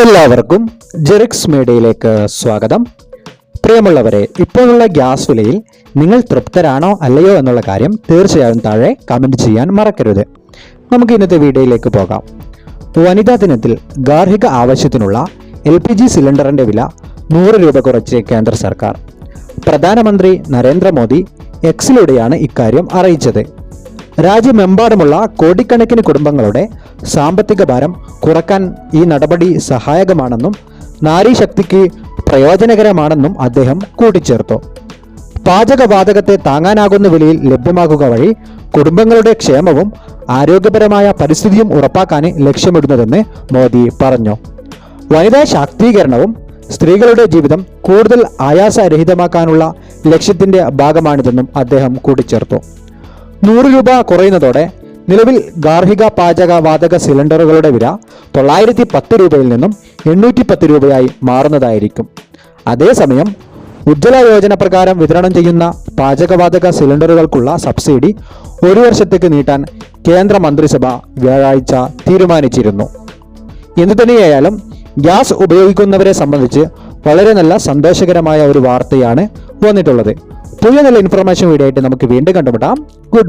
എല്ലാവർക്കും ജെറിക്സ് മീഡിയയിലേക്ക് സ്വാഗതം. പ്രിയമുള്ളവരെ ഇപ്പോഴുള്ള ഗ്യാസ് വിലയിൽ നിങ്ങൾ തൃപ്തരാണോ അല്ലയോ എന്നുള്ള കാര്യം തീർച്ചയായും താഴെ കമന്റ് ചെയ്യാൻ മറക്കരുത്. നമുക്ക് ഇന്നത്തെ വീഡിയോയിലേക്ക് പോകാം. വനിതാ ദിനത്തിൽ ഗാർഹിക ആവശ്യത്തിനുള്ള എൽ പി ജി സിലിണ്ടറിന്റെ വില നൂറ് രൂപ കുറച്ച് കേന്ദ്ര സർക്കാർ. പ്രധാനമന്ത്രി നരേന്ദ്രമോദി എക്സിലൂടെയാണ് ഇക്കാര്യം അറിയിച്ചത്. രാജ്യമെമ്പാടുമുള്ള കോടിക്കണക്കിന് കുടുംബങ്ങളുടെ സാമ്പത്തിക ഭാരം കുറയ്ക്കാൻ ഈ നടപടി സഹായകമാണെന്നും നാരീശക്തിക്ക് പ്രയോജനകരമാണെന്നും അദ്ദേഹം കൂട്ടിച്ചേർത്തു. പാചകവാതകത്തെ താങ്ങാനാകുന്ന വിലയിൽ ലഭ്യമാക്കുക വഴി കുടുംബങ്ങളുടെ ക്ഷേമവും ആരോഗ്യപരമായ പരിസ്ഥിതിയും ഉറപ്പാക്കാൻ ലക്ഷ്യമിടുന്നതെന്ന് മോദി പറഞ്ഞു. വനിതാ ശാക്തീകരണവും സ്ത്രീകളുടെ ജീവിതം കൂടുതൽ ആയാസരഹിതമാക്കാനുള്ള ലക്ഷ്യത്തിന്റെ ഭാഗമാണിതെന്നും അദ്ദേഹം കൂട്ടിച്ചേർത്തു. നൂറ് രൂപ കുറയുന്നതോടെ നിലവിൽ ഗാർഹിക പാചക വാതക സിലിണ്ടറുകളുടെ വില തൊള്ളായിരത്തി പത്ത് രൂപയിൽ നിന്നും എണ്ണൂറ്റി പത്ത് രൂപയായി മാറുന്നതായിരിക്കും. അതേസമയം ഉജ്ജ്വല യോജന പ്രകാരം വിതരണം ചെയ്യുന്ന പാചകവാതക സിലിണ്ടറുകൾക്കുള്ള സബ്സിഡി ഒരു വർഷത്തേക്ക് നീട്ടാൻ കേന്ദ്ര മന്ത്രിസഭ വ്യാഴാഴ്ച തീരുമാനിച്ചിരുന്നു. എന്തു തന്നെയായാലും ഗ്യാസ് ഉപയോഗിക്കുന്നവരെ സംബന്ധിച്ച് വളരെ നല്ല സന്തോഷകരമായ ഒരു വാർത്തയാണ് വന്നിട്ടുള്ളത്. പുതിയ നല്ല ഇൻഫർമേഷൻ വീഡിയോ ആയിട്ട് നമുക്ക് വീണ്ടും കണ്ടുമുട്ടാം. ഗുഡ്